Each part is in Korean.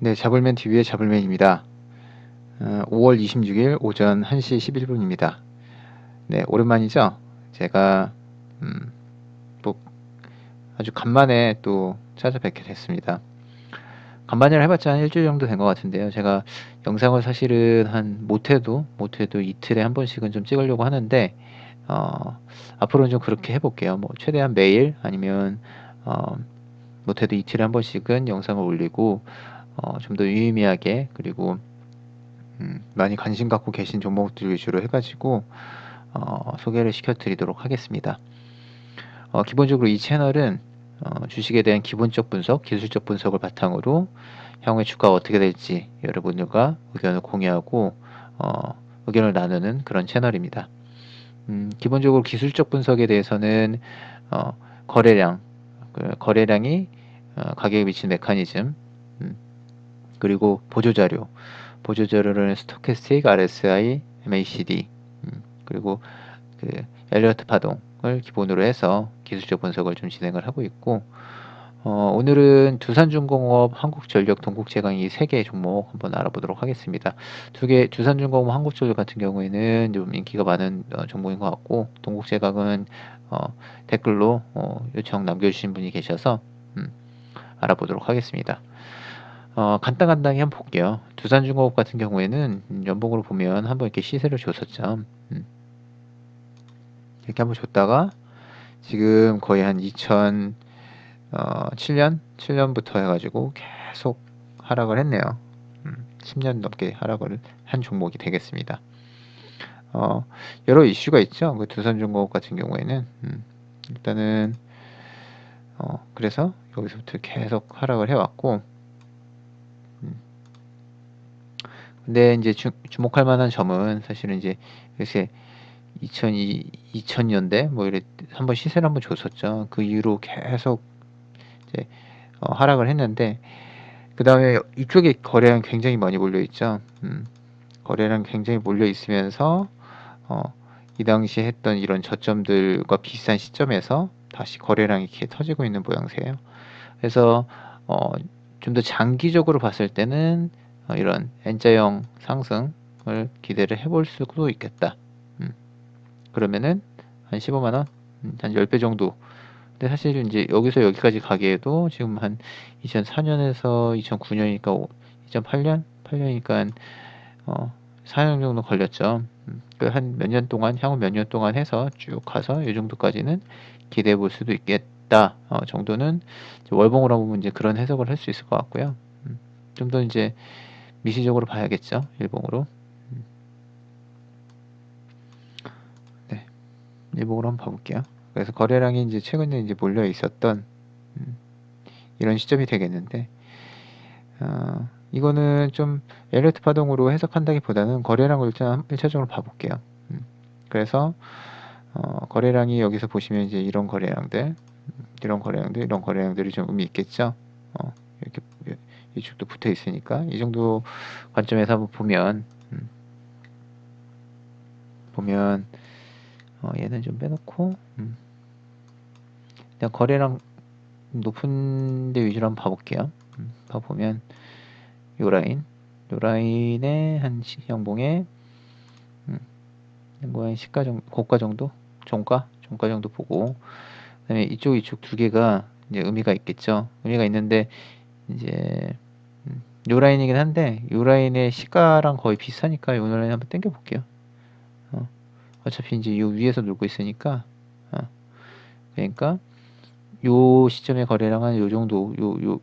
네, 잡을맨 TV의 잡을맨입니다. 어, 5월 26일 오전 1시 11분입니다. 네, 오랜만이죠? 제가 음, 뭐 아주 간만에 또 찾아뵙게 됐습니다. 간만이라 해봤자 한 일주일 정도 된 것 같은데요. 제가 영상을 사실은 한 못해도 못해도 이틀에 한 번씩은 좀 찍으려고 하는데 어, 앞으로는 좀 그렇게 해볼게요. 뭐 최대한 매일 아니면 어, 못해도 이틀에 한 번씩은 영상을 올리고 어, 좀 더 유의미하게 그리고 음, 많이 관심 갖고 계신 종목들 위주로 해가지고 어, 소개를 시켜드리도록 하겠습니다. 어, 기본적으로 이 채널은 어, 주식에 대한 기본적 분석, 기술적 분석을 바탕으로 향후에 주가가 어떻게 될지 여러분들과 의견을 공유하고 어, 의견을 나누는 그런 채널입니다. 음, 기본적으로 기술적 분석에 대해서는 어, 거래량, 그 거래량이 어, 가격에 미치는 메커니즘, 음, 그리고 보조자료, 보조자료는 스토캐스틱, RSI, MACD, 음, 그리고 그 엘리어트 파동을 기본으로 해서 기술적 분석을 좀 진행을 하고 있고 어, 오늘은 두산중공업, 한국전력, 동국제강 이 세 개의 종목 한번 알아보도록 하겠습니다. 두 개, 두산중공업, 한국전력 같은 경우에는 좀 인기가 많은 어, 종목인 것 같고 동국제강은 어, 댓글로 어, 요청 남겨주신 분이 계셔서 음, 알아보도록 하겠습니다. 어, 간단간단히 한번 볼게요. 두산중공업 같은 경우에는 음, 연봉으로 보면 한번 이렇게 시세를 줬었죠. 음. 이렇게 한번 줬다가 지금 거의 한 2007년, 어, 7년부터 해가지고 계속 하락을 했네요. 음, 10년 넘게 하락을 한 종목이 되겠습니다. 어, 여러 이슈가 있죠. 그 두산중공업 같은 경우에는 음, 일단은 어, 그래서 여기서부터 계속 하락을 해왔고 음. 근데 이제 주, 주목할 만한 점은 사실은 이제 요새 2002, 2000년대 뭐 이래 한번 시세를 한번 줬었죠. 그 이후로 계속 이제 어, 하락을 했는데 그 다음에 이쪽에 거래량 굉장히 많이 몰려 있죠. 음, 거래량 굉장히 몰려 있으면서 어, 이 당시 했던 이런 저점들과 비슷한 시점에서 다시 거래량이 이렇게 터지고 있는 모양새예요. 그래서 어, 좀 더 장기적으로 봤을 때는 어, 이런 N자형 상승을 기대를 해볼 수도 있겠다. 음. 그러면은 한 15만 원, 음, 한 10배 정도. 근데 사실 이제 여기서 여기까지 가기에도 지금 한 2004년에서 2009년이니까 2008년, 8년이니까 어, 4년 정도 걸렸죠. 음, 한몇 년 동안 향후 몇 년 동안 해서 쭉 가서 이 정도까지는 기대해 볼 수도 있겠다 어, 정도는 월봉으로 보면 이제 그런 해석을 할 수 있을 것 같고요. 음, 좀더 이제 미시적으로 봐야겠죠. 일봉으로. 음. 네, 일봉으로 한번 봐볼게요. 그래서 거래량이 이제 최근에 이제 몰려 있었던 음, 이런 시점이 되겠는데 어, 이거는 좀 엘리트 파동으로 해석한다기보다는 거래량을 일단 1차적으로 봐볼게요. 음, 그래서 어, 거래량이 여기서 보시면 이제 이런 거래량들, 이런 거래량들, 이런 거래량들이 좀 의미 있겠죠. 어, 이쪽도 붙어 있으니까 이 정도 관점에서 한번 보면 음, 보면 어, 얘는 좀 빼놓고 음, 그냥 거래량 높은 데 위주로 한번 봐볼게요. 음, 봐보면 요 라인, 요 라인의 한 양봉에 음, 양봉의 시가 정도, 고가 정도, 종가, 종가 정도 보고 그다음에 이쪽 이쪽 두 개가 이제 의미가 있겠죠. 의미가 있는데 이제 음, 요 라인이긴 한데 요 라인의 시가랑 거의 비슷하니까 요 라인 한번 당겨 볼게요. 어, 어차피 이제 요 위에서 놀고 있으니까 어, 그러니까 요 시점의 거래량은 요 정도 요 요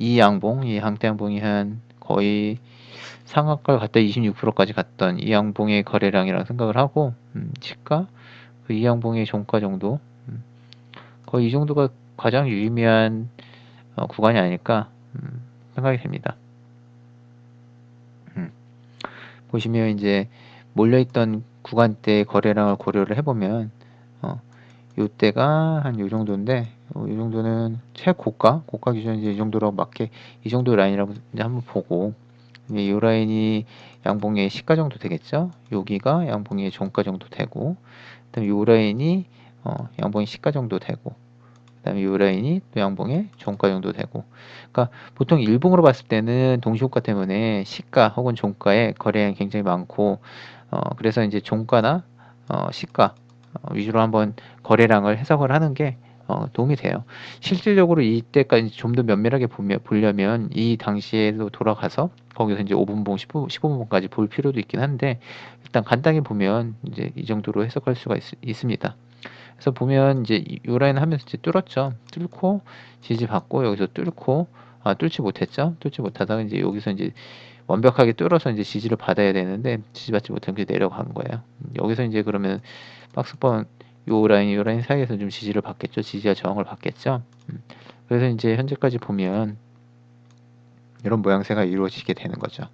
이 양봉 이 항대 양봉이 한 거의 상한가를 갔다 26%까지 갔던 이 양봉의 거래량이라고 생각을 하고 음, 시가 그 이 양봉의 종가 정도 음, 거의 이 정도가 가장 유의미한 어, 구간이 아닐까 음, 생각이 됩니다. 음, 보시면 이제 몰려있던 구간대 거래량을 고려를 해보면 어, 이때가 한이 정도인데 어, 이 정도는 최고가? 고가 기준 이제 이 정도로 맞게 이 정도 라인이라고 이제 한번 보고 이제 이 라인이 양봉의 시가 정도 되겠죠? 여기가 양봉의 종가 정도 되고 그다음에 이 라인이 어, 양봉의 시가 정도 되고 그다음에 요 라인이 또 양봉의 종가 정도 되고. 그러니까 보통 일봉으로 봤을 때는 동시효과 때문에 시가 혹은 종가의 거래량이 굉장히 많고 어 그래서 이제 종가나 어 시가 어 위주로 한번 거래량을 해석을 하는 게 어 도움이 돼요. 실질적으로 이때까지 좀 더 면밀하게 보면 보려면 이 당시에도 돌아가서 거기서 이제 5분봉, 15, 15분봉까지 볼 필요도 있긴 한데 일단 간단히 보면 이제 이 정도로 해석할 수가 있, 습니다 그래서 보면 이제 요 라인 하면서 이제 뚫었죠. 뚫고 지지 받고 여기서 뚫고 아 뚫지 못했죠. 뚫지 못하다가 이제 여기서 이제 완벽하게 뚫어서 이제 지지를 받아야 되는데 지지받지 게 내려간 거예요. 여기서 이제 그러면 박스권 요 라인, 요 라인 사이에서 좀 지지를 받겠죠. 지지와 저항을 받겠죠. 음. 그래서 이제 현재까지 보면 이런 모양새가 이루어지게 되는 거죠.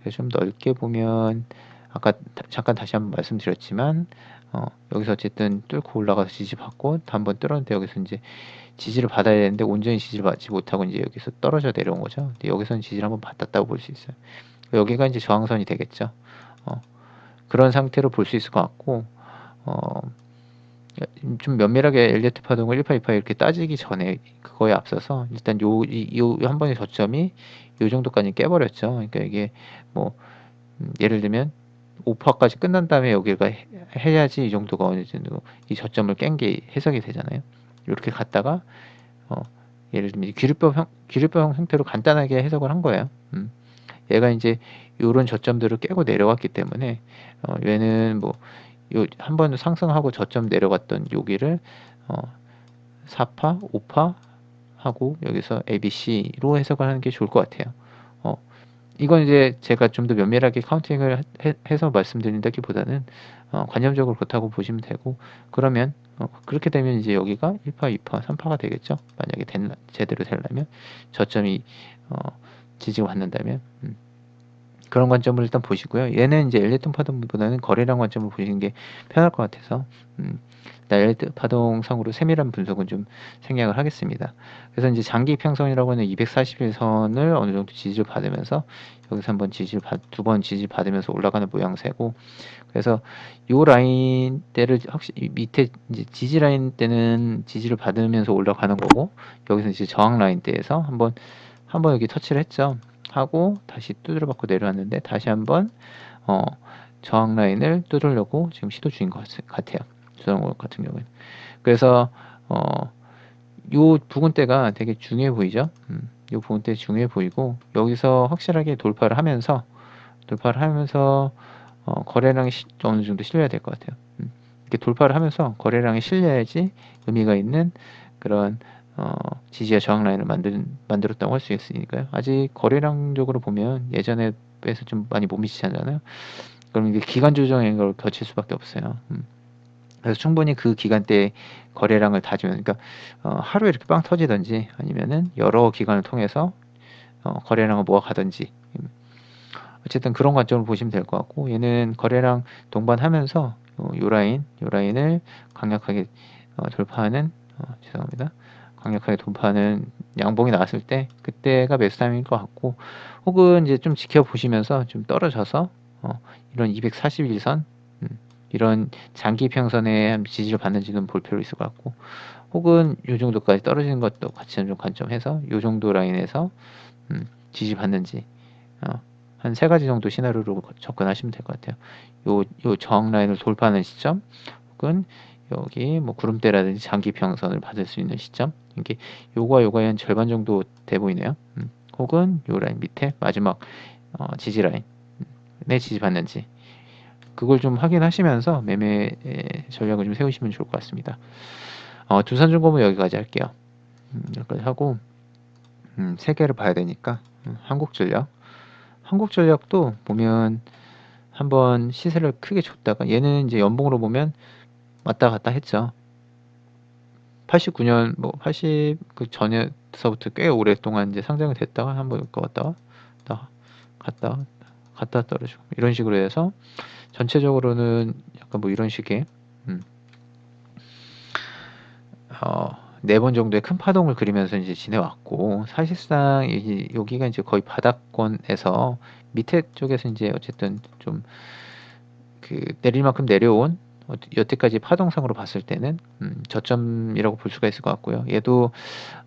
그래서 좀 넓게 보면 아까 다, 잠깐 다시 한번 말씀드렸지만 어, 여기서 어쨌든 뚫고 올라가서 지지 받고 한번 뚫었는데 여기서 이제 지지를 받아야 되는데 온전히 지지를 받지 못하고 이제 여기서 떨어져 내려온 거죠. 근데 여기서는 지지를 한번 받았다고 볼 수 있어요. 여기가 이제 저항선이 되겠죠. 어, 그런 상태로 볼 수 있을 것 같고 어, 좀 면밀하게 엘리어트 파동을 1파, 2파 이렇게 따지기 전에 그거에 앞서서 일단 요, 이, 요 한 번의 저점이 요 정도까지 깨버렸죠. 그러니까 이게 뭐 음, 예를 들면 5파까지 끝난 다음에 여기가 해- 해야지 이 정도가 어느 정도 이 저점을 깬 게 해석이 되잖아요. 이렇게 갔다가 어, 예를 들면 기류법 형, 기류법 형태로 간단하게 해석을 한 거예요. 음. 얘가 이제 요런 저점들을 깨고 내려갔기 때문에 어, 얘는 뭐 한 번 상승하고 저점 내려갔던 여기를 어, 4파, 5파 하고 여기서 ABC로 해석을 하는 게 좋을 것 같아요. 어, 이건 이제 제가 좀 더 면밀하게 카운팅을 해, 해서 말씀드린다기보다는 어, 관념적으로 그렇다고 보시면 되고 그러면 어, 그렇게 되면 이제 여기가 1파, 2파, 3파가 되겠죠. 만약에 된, 제대로 되려면 저점이 어, 지지가 받는다면 음. 그런 관점을 일단 보시고요. 얘는 이제 엘리트 파동보다는 거래량 관점을 보시는 게 편할 것 같아서 음, 엘리트 파동상으로 세밀한 분석은 좀 생략을 하겠습니다. 그래서 이제 장기 평선이라고 하는 241선을 어느 정도 지지를 받으면서 여기서 한번 지지를 두번 지지 받으면서 올라가는 모양새고 그래서 요 라인 때를 확실히 밑에 이제 지지 라인 때는 지지를 받으면서 올라가는 거고 여기서 이제 저항 라인 때에서 한번 한번 여기 터치를 했죠. 하고 다시 두드려 받고 내려왔는데 다시 한번 어, 저항 라인을 뚫으려고 지금 시도 중인 것 같아요. 주성원 같은 경우는. 그래서 어, 요 부근대가 되게 중요해 보이죠. 음, 요 부근대 중요해 보이고 여기서 확실하게 돌파를 하면서 돌파를 하면서 어, 거래량이 시, 어느 정도 실려야 될 것 같아요. 음, 이렇게 돌파를 하면서 거래량이 실려야지 의미가 있는 그런 어, 지지와 저항 라인을 만든, 만들었다고 할 수 있으니까요. 아직 거래량적으로 보면 예전에 비해서 좀 많이 못 미치잖아요. 그럼 이게 기간 조정인 걸 거칠 수밖에 없어요. 음. 그래서 충분히 그 기간대 거래량을 다지면, 그러니까 어, 하루에 이렇게 빵 터지든지 아니면은 여러 기간을 통해서 어, 거래량을 모아가든지 음. 어쨌든 그런 관점을 보시면 될 것 같고 얘는 거래량 동반하면서 어, 요 라인, 요 라인을 강력하게 어, 돌파하는 어, 죄송합니다. 강력하게 돌파하는 양봉이 나왔을 때 그때가 매수 타임일 것 같고 혹은 이제 좀 지켜보시면서 좀 떨어져서 어, 이런 241선 음, 이런 장기 평선에 지지를 받는지는 볼 필요 있을 것 같고 혹은 이 정도까지 떨어지는 것도 같이 좀 관점해서 이 정도 라인에서 음, 지지 받는지 어, 한 세 가지 정도 시나리오로 접근하시면 될 것 같아요. 요, 요 저항 라인을 돌파하는 시점 혹은 여기 뭐 구름대라든지 장기 평선을 받을 수 있는 시점 이게 요거와 요거의 한 절반 정도 돼 보이네요. 음, 혹은 요 라인 밑에 마지막 어, 지지 라인 내 지지 받는지 그걸 좀 확인하시면서 매매 전략을 좀 세우시면 좋을 것 같습니다. 어, 두산중공업 여기까지 할게요. 음, 여기까지 하고 음, 세 개를 봐야 되니까 음, 한국전력 한국전력도 보면 한번 시세를 크게 줬다가 얘는 이제 연봉으로 보면 왔다 갔다 했죠. 89년 뭐 80 그 전에서부터 꽤 오랫동안 이제 상장이 됐다가 한번 이거 왔다가 갔다 갔다 갔다 떨어지고 이런 식으로 해서 전체적으로는 약간 뭐 이런 식의 음. 어, 네 번 정도의 큰 파동을 그리면서 이제 지내왔고 사실상 이, 여기가 이제 거의 바닥권에서 밑에 쪽에서 이제 어쨌든 좀 그 내릴 만큼 내려온 어, 여태까지 파동상으로 봤을 때는 음, 저점이라고 볼 수가 있을 것 같고요. 얘도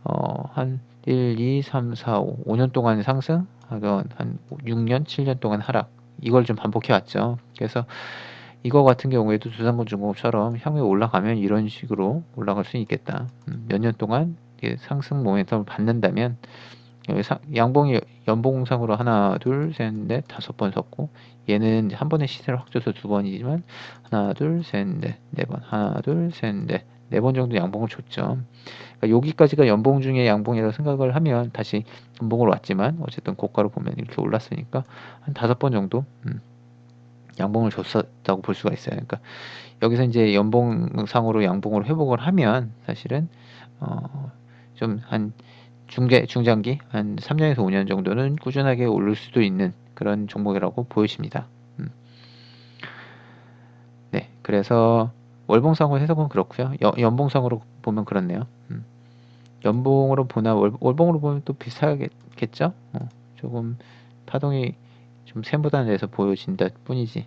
어, 한 1, 2, 3, 4, 5, 5년 동안 상승, 한 6년, 7년 동안 하락 이걸 좀 반복해 왔죠. 그래서 이거 같은 경우에도 두산군중공업처럼 향후에 올라가면 이런 식으로 올라갈 수 있겠다. 음, 몇년 동안 상승 모멘텀을 받는다면 여기 사- 양봉이 연봉상으로 하나, 둘, 셋, 넷, 다섯 번 섰고 얘는 한 번에 시세를 확 줘서 두 번이지만 하나, 둘, 셋, 넷, 네 번, 하나, 둘, 셋, 넷, 네 번 정도 양봉을 줬죠. 그러니까 여기까지가 연봉 중에 양봉이라고 생각을 하면 다시 연봉으로 왔지만 어쨌든 고가로 보면 이렇게 올랐으니까 한 다섯 번 정도 음, 양봉을 줬었다고 볼 수가 있어요. 그러니까 여기서 이제 연봉상으로 양봉으로 회복을 하면 사실은 어, 좀한 중계 중장기 한 3년에서 5년 정도는 꾸준하게 오를 수도 있는 그런 종목이라고 보여집니다. 음. 네, 그래서 월봉상으로 해석은 그렇고요. 연, 연봉상으로 보면 그렇네요. 음. 연봉으로 보나 월, 월봉으로 보면 또 비슷하겠죠. 어, 조금 파동이 좀 샘보다는 데서 보여진다 뿐이지.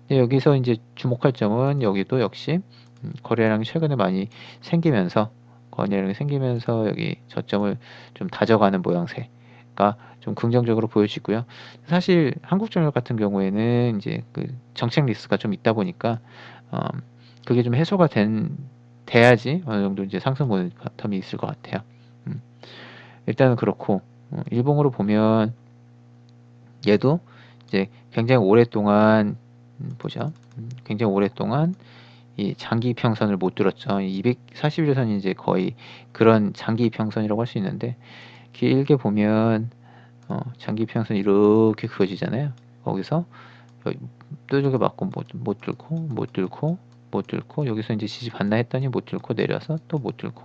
근데 여기서 이제 주목할 점은 여기도 역시 음, 거래량이 최근에 많이 생기면서 거래량이 생기면서 여기 저점을 좀 다져가는 모양새가 좀 긍정적으로 보여지고요. 사실 한국 전력 같은 경우에는 이제 그 정책 리스크가 좀 있다 보니까 음, 그게 좀 해소가 된 돼야지 어느 정도 이제 상승 모멘텀이 있을 것 같아요. 음. 일단은 그렇고 어, 일봉으로 보면 얘도 이제 굉장히 오랫동안 음, 보죠. 음, 굉장히 오랫동안 이 장기 평선을 못 들었죠. 241선이 이제 거의 그런 장기 평선이라고 할 수 있는데 길게 보면 어, 장기 평선 이렇게 그어지잖아요. 거기서 뚜둑에 맞고 못, 못 뚫고 못 뚫고 못 뚫고 여기서 이제 지지 받나 했더니 못 뚫고 내려서 또 못 뚫고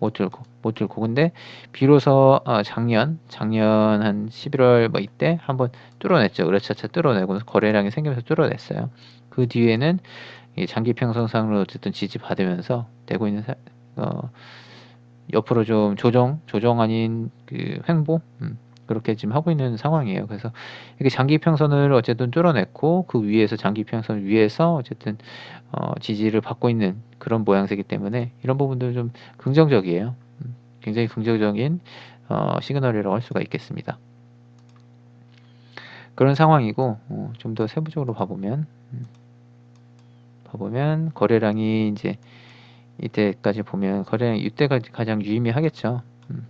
못 뚫고 못 뚫고 근데 비로소 어, 작년 작년 한 11월 뭐 이때 한번 뚫어냈죠. 그렇차차 뚫어내고 거래량이 생기면서 뚫어냈어요. 그 뒤에는 이 장기 평선상으로 어쨌든 지지 받으면서 되고 있는 사, 어, 옆으로 좀 조정 조정 아닌 그 횡보 음, 그렇게 지금 하고 있는 상황이에요. 그래서 이게 장기 평선을 어쨌든 뚫어냈고 그 위에서 장기 평선 위에서 어쨌든 어, 지지를 받고 있는 그런 모양새이기 때문에 이런 부분들 좀 긍정적이에요. 음, 굉장히 긍정적인 어, 시그널이라고 할 수가 있겠습니다. 그런 상황이고 어, 좀더 세부적으로 봐보면 음, 봐보면 거래량이 이제 이때까지 보면 거래량 이때가 가장 유의미하겠죠. 음,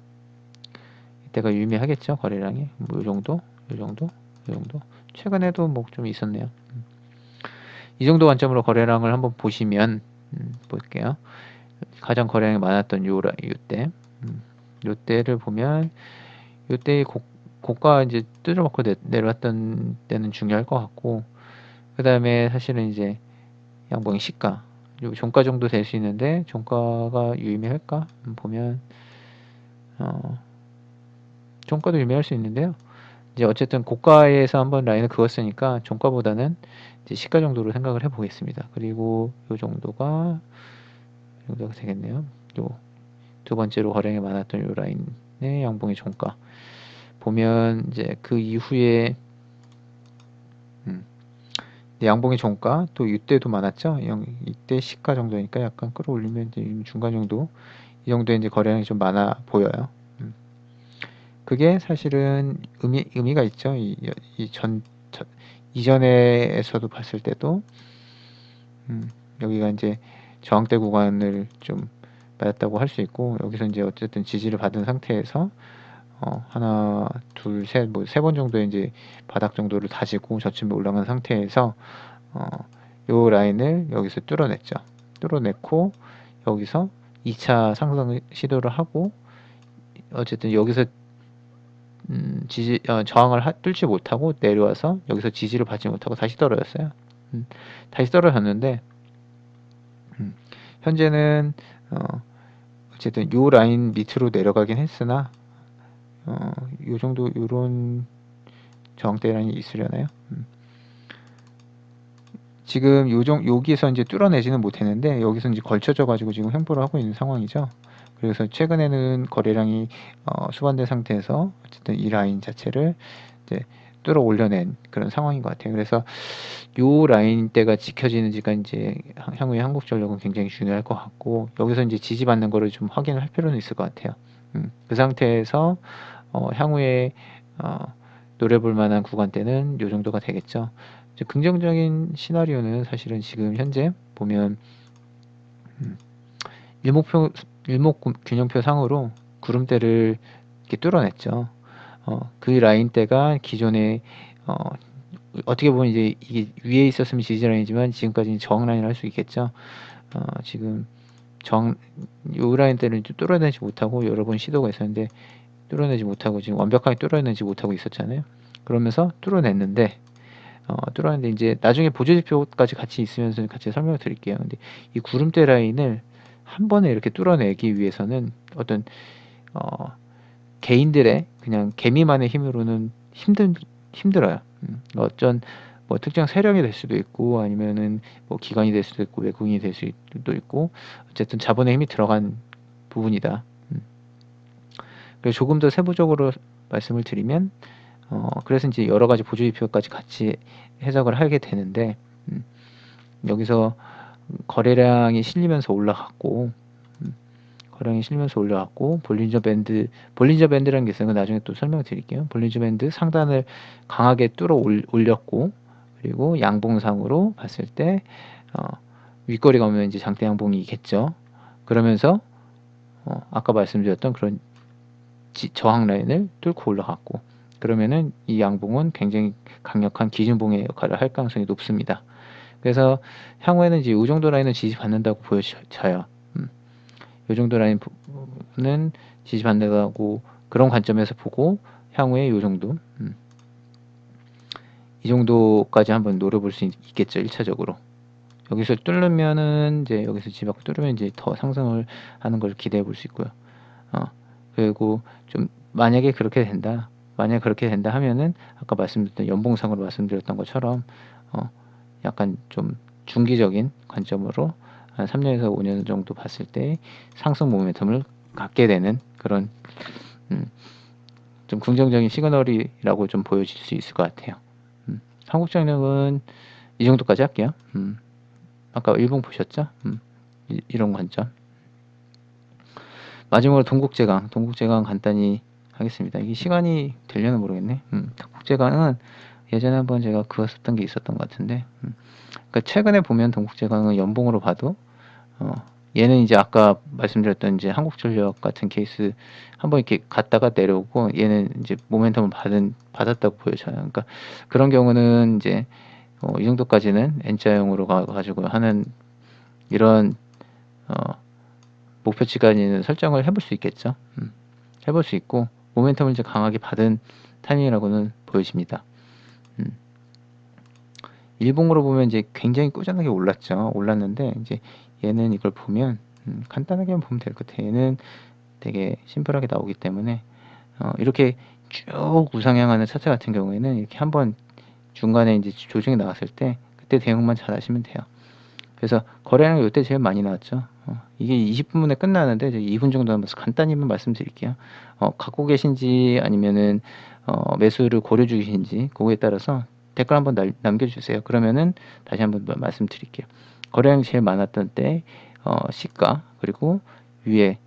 이때가 유의미하겠죠 거래량이 뭐이 정도, 이 정도, 이 정도. 최근에도 뭐 좀 있었네요. 음. 이 정도 관점으로 거래량을 한번 보시면 음, 볼게요. 가장 거래량이 많았던 요라 요때 음, 요때를 보면 요때 고, 고가 이제 뜯어먹고 내, 내려왔던 때는 중요할 것 같고 그 다음에 사실은 이제 양봉의 시가 요 종가 정도 될 수 있는데 종가가 유의미할까 보면 어, 종가도 유의미할 수 있는데요. 이제 어쨌든 고가에서 한번 라인을 그었으니까 종가보다는 이제 시가 정도로 생각을 해보겠습니다. 그리고 요 정도가 이 정도가 되겠네요. 요 두 번째로 거래량이 많았던 요 라인의 양봉의 종가 보면 이제 그 이후에 음, 양봉의 종가 또 이때도 많았죠. 영- 이때 시가 정도니까 약간 끌어올리면 중간 정도 이 정도의 이제 거래량이 좀 많아 보여요. 음. 그게 사실은 의미 의미가 있죠. 이전 이전에서도 봤을 때도 음, 여기가 이제 저항대 구간을 좀 받았다고 할 수 있고 여기서 이제 어쨌든 지지를 받은 상태에서 어, 하나, 둘, 셋, 뭐 세 번 정도의 이제 바닥 정도를 다지고 저침에 올라간 상태에서 어, 요 라인을 여기서 뚫어냈죠. 뚫어냈고 여기서 2차 상승 시도를 하고 어쨌든 여기서 음, 지지 어, 저항을 하, 뚫지 못하고 내려와서 여기서 지지를 받지 못하고 다시 떨어졌어요. 음, 다시 떨어졌는데 음, 현재는 어, 어쨌든 요 라인 밑으로 내려가긴 했으나 어, 요 정도 요런 저항대 라인이 있으려나요? 음. 지금 요정 여기서 이제 뚫어내지는 못했는데 여기서 이제 걸쳐져 가지고 지금 횡보를 하고 있는 상황이죠. 그래서 최근에는 거래량이 어, 수반된 상태에서 어쨌든 이 라인 자체를 이제 뚫어 올려낸 그런 상황인 것 같아요. 그래서 요 라인대가 지켜지는지가 이제 향- 향후에 한국전력은 굉장히 중요할 것 같고 여기서 이제 지지받는 거를 좀 확인을 할 필요는 있을 것 같아요. 음, 그 상태에서 어, 향후에 어, 노려볼 만한 구간대는 요 정도가 되겠죠. 긍정적인 시나리오는 사실은 지금 현재 보면 음, 일목표 일목 균형표 상으로 구름대를 이렇게 뚫어냈죠. 어, 그 라인대가 기존에 어, 어떻게 보면 이제 이게 위에 있었으면 지지 라인이지만 지금까지는 저항 라인을 할 수 있겠죠. 어, 지금 저항 요 라인대를 좀 뚫어내지 못하고 여러 번 시도가 있었는데 뚫어내지 못하고 지금 완벽하게 뚫어내지 못하고 있었잖아요. 그러면서 뚫어냈는데 어, 뚫었는데 이제 나중에 보조지표까지 같이 있으면서 같이 설명을 드릴게요. 근데 이 구름대 라인을 한 번에 이렇게 뚫어내기 위해서는 어떤 어, 개인들의 그냥 개미만의 힘으로는 힘든 힘들어요. 음, 어쩐 뭐 특정 세력이 될 수도 있고 아니면은 뭐 기관이 될 수도 있고 외국인이 될 수도 있고 어쨌든 자본의 힘이 들어간 부분이다. 조금 더 세부적으로 말씀을 드리면 어, 그래서 이제 여러 가지 보조지표까지 같이 해석을 하게 되는데 음, 여기서 거래량이 실리면서 올라갔고 음, 거래량이 실리면서 올라갔고 볼린저 밴드 볼린저 밴드라는 게 있어요. 나중에 또 설명드릴게요. 볼린저 밴드 상단을 강하게 뚫어 올, 올렸고 그리고 양봉상으로 봤을 때 어, 윗거리가 오면 이제 장대 양봉이겠죠. 그러면서 어, 아까 말씀드렸던 그런 지- 저항 라인을 뚫고 올라갔고 그러면은 이 양봉은 굉장히 강력한 기준봉의 역할을 할 가능성이 높습니다. 그래서 향후에는 이제 이 정도 라인은 지지받는다고 보여져요. 음. 이 정도 라인은 지지받는다고 그런 관점에서 보고 향후에 이 정도 음. 이 정도까지 한번 노려볼 수 있, 겠죠 1차적으로. 여기서 뚫으면은 이제 여기서 지지받고 뚫으면 이제 더 상승을 하는 걸 기대해 볼 수 있고요. 어. 그리고 좀 만약에 그렇게 된다. 만약 그렇게 된다 하면은 아까 말씀드렸던 연봉상으로 말씀드렸던 것처럼 어 약간 좀 중기적인 관점으로 한 3년에서 5년 정도 봤을 때 상승 모멘텀을 갖게 되는 그런 음, 좀 긍정적인 시그널이라고 좀 보여질 수 있을 것 같아요. 음, 한국전력은 이 정도까지 할게요. 음, 아까 일본 보셨죠? 음, 이, 이런 관점. 마지막으로 동국제강, 동국제강 간단히 하겠습니다. 이게 시간이 되려나 모르겠네. 음, 동국제강은 예전에 한번 제가 그었었던 게 있었던 것 같은데, 음, 그러니까 최근에 보면 동국제강은 연봉으로 봐도, 어, 얘는 이제 아까 말씀드렸던 이제 한국전력 같은 케이스 한번 이렇게 갔다가 내려오고 얘는 이제 모멘텀을 받은 받았다고 보여져요. 그러니까 그런 경우는 이제 어, 이 정도까지는 N자형으로 가 가지고 하는 이런 어, 목표치까지는 설정을 해볼 수 있겠죠. 음, 해볼 수 있고 모멘텀을 이제 강하게 받은 타이밍이라고는 보여집니다. 음. 일봉으로 보면 이제 굉장히 꾸준하게 올랐죠. 올랐는데 이제 얘는 이걸 보면 음, 간단하게만 보면 될 것 같아요. 얘는 되게 심플하게 나오기 때문에 어, 이렇게 쭉 우상향하는 차트 같은 경우에는 이렇게 한번 중간에 이제 조정이 나왔을 때 그때 대응만 잘 하시면 돼요. 그래서 거래량이 이때 제일 많이 나왔죠. 어, 이게 20분에 끝나는데 이제 2분 정도 남아서 간단히만 말씀드릴게요. 어, 갖고 계신지 아니면은 어, 매수를 고려 중이신지 그거에 따라서 댓글 한번 날- 남겨주세요. 그러면은 다시 한번 마- 말씀드릴게요. 거래량이 제일 많았던 때 어, 시가 그리고 위에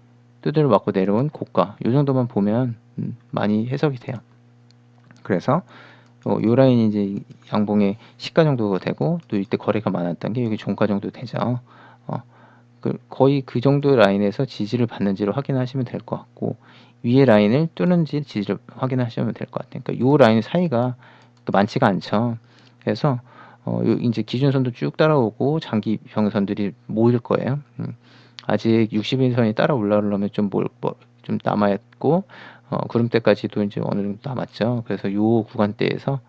두드려 맞고 내려온 고가 이 정도만 보면 음, 많이 해석이 돼요. 그래서 어, 요 라인이 이제 양봉의 시가 정도가 되고 또 이때 거래가 많았던 게 여기 종가 정도 되죠. 어, 그 거의 그 정도 라인에서 지지를 받는지를 확인하시면 될 것 같고 위에 라인을 뚫는지 지지를 확인하시면 될 것 같아요. 그러니까 요 라인 사이가 그 많지가 않죠. 그래서 어, 요 이제 기준선도 쭉 따라오고 장기 병선들이 모일 거예요. 음, 아직 60일선이 따라 올라오려면 좀 뭘, 뭐, 좀 남아있고 어, 구름대까지도 이제 어느 정도 남았죠. 그래서 요 구간대에서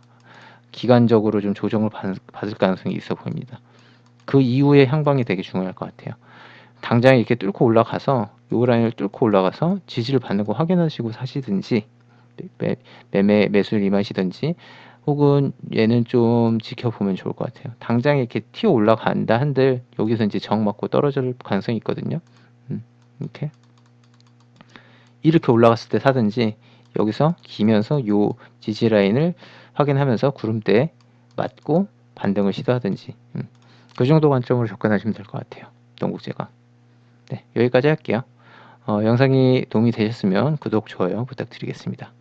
기간적으로 좀 조정을 받, 받을 가능성이 있어 보입니다. 그 이후의 향방이 되게 중요할 것 같아요. 당장 이렇게 뚫고 올라가서 요 라인을 뚫고 올라가서 지지를 받는 거 확인하시고 사시든지 매, 매매 매수를 임하시든지 혹은 얘는 좀 지켜보면 좋을 것 같아요. 당장 이렇게 튀어 올라간다 한들 여기서 이제 정 맞고 떨어질 가능성이 있거든요. 음, 이렇게 이렇게 올라갔을 때 사든지 여기서 기면서 요 지지 라인을 확인하면서 구름대에 맞고 반등을 시도하든지 음, 그 정도 관점으로 접근하시면 될 것 같아요. 동국제가. 네, 여기까지 할게요. 어, 영상이 도움이 되셨으면 구독, 좋아요 부탁드리겠습니다.